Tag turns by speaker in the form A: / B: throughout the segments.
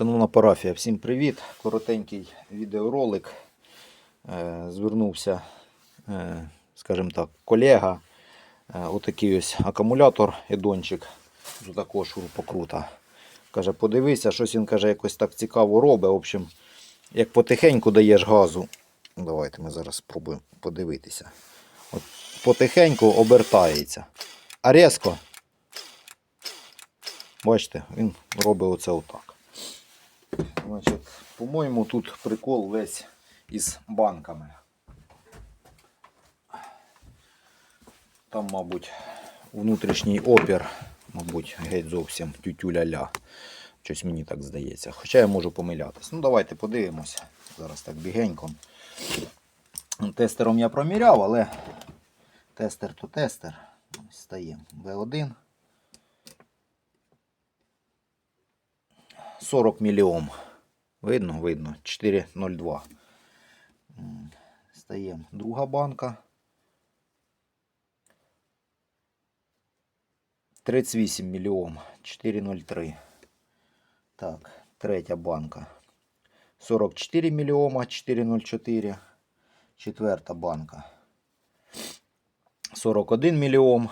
A: Шановна парафія, всім привіт! Коротенький відеоролик. Е, Звернувся, е, скажімо так, колега. Е, Отакий ось акумулятор едончик. З такого шурупокрута. Каже, подивися, щось він каже, якось так цікаво робить. В общем, як потихеньку даєш газу. Давайте ми зараз спробуємо подивитися. От потихеньку обертається. А різко, бачите, він робить оце отак. Значить, по-моєму, тут прикол весь із банками. Там, мабуть, внутрішній опір, мабуть, геть зовсім тютю-ля-ля. Щось мені так здається. Хоча я можу помилятись. Ну, давайте подивимося. Зараз так бігенько. Тестером я проміряв, але тестер то тестер. Стаємо V1. 40 мільйом. Видно, видно. 4,02. Стаємо друга банка. 38 мільйом. 4,03. Так, третя банка. 44 мільйома. 4,04. Четверта банка. 41 мільйом.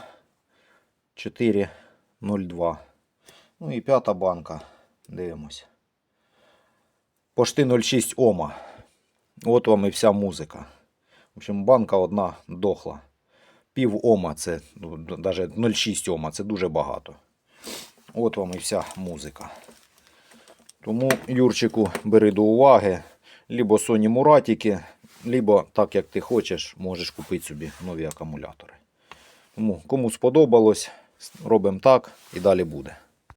A: 4,02. Ну і п'ята банка. Дивимося. Пошти 0,6 Ома. От вам і вся музика. В общем, банка одна дохла. Пів Ома це, ну, навіть 0,6 Ома це дуже багато. От вам і вся музика. Тому, Юрчику, бери до уваги. Либо Sony Muratики, либо так як ти хочеш, можеш купити собі нові акумулятори. Тому кому сподобалось, робимо так і далі буде.